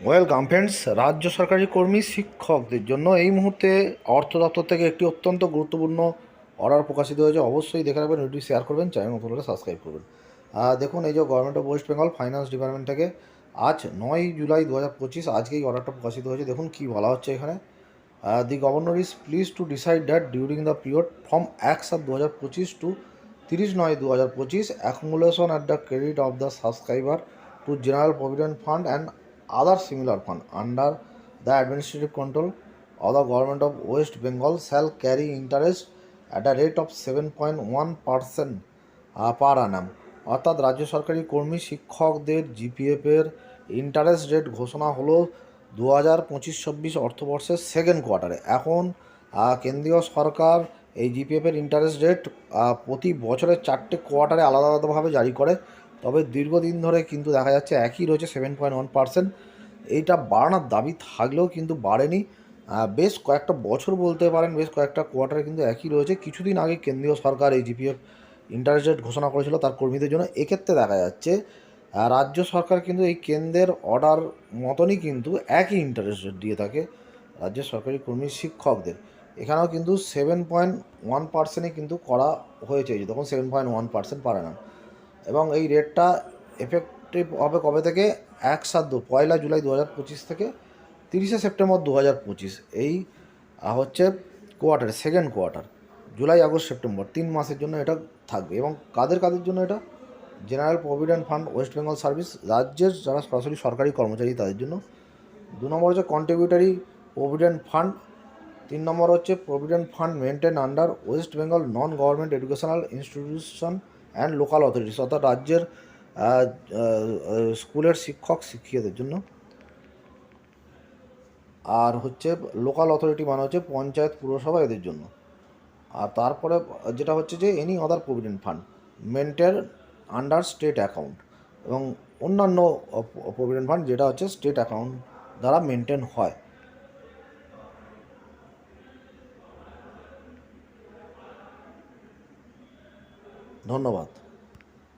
Welcome friends রাজ্য সরকারি কর্মী, শিক্ষকদের জন্য এই মুহূর্তে অর্থ দপ্তর থেকে একটি অত্যন্ত গুরুত্বপূর্ণ অর্ডার প্রকাশিত হয়েছে। অবশ্যই দেখে রাখবেন ভিডিও শেয়ার করবেন চ্যানেল নতুন সাবস্ক্রাইব করবেন। দেখুন, এই যে government of West Bengal finance department থেকে আজ নয় জুলাই দু হাজার পঁচিশ, আজকেই অর্ডারটা প্রকাশিত হয়েছে। দেখুন কী বলা হচ্ছে এখানে। The governor is please to decide that during the period from এক সাত দু হাজার পঁচিশ টু তিরিশ নয় দু হাজার পঁচিশ accumulation at the credit of the subscriber to general provident fund and other similar fund under the administrative control of the government of West Bengal shall carry interest at a rate of 7.1 percent per annum. অর্থাৎ রাজ্য সরকারি কর্মী, শিক্ষকদের জিপিএফের interest rate ঘোষণা হলো দু হাজার পঁচিশ ছাব্বিশ অর্থবর্ষের সেকেন্ড কোয়ার্টারে এখন কেন্দ্রীয় সরকার এই জিপিএফের ইন্টারেস্ট রেট প্রতি বছরের চারটে কোয়ার্টারে আলাদা আলাদাভাবে জারি করে। তবে দীর্ঘদিন ধরে কিন্তু দেখা যাচ্ছে একই রয়েছে সেভেন পয়েন্ট ওয়ান পার্সেন্ট এইটা বাড়ানোর দাবি থাকলেও কিন্তু বাড়েনি। বেশ কয়েকটা বছর বলতে পারেন, বেশ কয়েকটা কোয়ার্টারে কিন্তু একই রয়েছে। কিছুদিন আগে কেন্দ্রীয় সরকার এই জিপিএফ ইন্টারেস্ট রেট ঘোষণা করেছিল তার কর্মীদের জন্য। এক্ষেত্রে দেখা যাচ্ছে রাজ্য সরকার কিন্তু এই কেন্দ্রের অর্ডার মতনই কিন্তু একই ইন্টারেস্ট রেট দিয়ে থাকে রাজ্য সরকারি কর্মী শিক্ষকদের। এখানেও কিন্তু সেভেন পয়েন্ট ওয়ান পার্সেন্টই কিন্তু করা হয়েছে। তখন সেভেন পয়েন্ট ওয়ান পার্সেন্ট পারে না। এবং এই রেটটা এফেক্টিভ হবে কবে থেকে? এক সাত দু, পয়লা জুলাই দু হাজার পঁচিশ থেকে তিরিশে সেপ্টেম্বর দু হাজার পঁচিশ। এই হচ্ছে quarter second quarter July, August, September, তিন মাসের জন্য এটা থাকবে। এবং কাদের কাদের জন্য এটা? General provident fund West Bengal service রাজ্যের যারা সরাসরি সরকারি কর্মচারী তাদের জন্য। দু নম্বর হচ্ছে কন্ট্রিবিউটারি প্রভিডেন্ট ফান্ড তিন নম্বর হচ্ছে provident fund maintain under West Bengal non government educational institution and local authorities অর্থাৎ রাজ্যের স্কুলের শিক্ষক, শিক্ষিকাদের জন্য। আর হচ্ছে লোকাল অথরিটি মানে হচ্ছে পঞ্চায়েত, পুরসভা এদের জন্য। আর তারপরে যেটা হচ্ছে যে any other provident fund maintain under state account এবং অন্যান্য প্রভিডেন্ট ফান্ড যেটা হচ্ছে স্টেট অ্যাকাউন্ট দ্বারা মেনটেন হয়। ধন্যবাদ।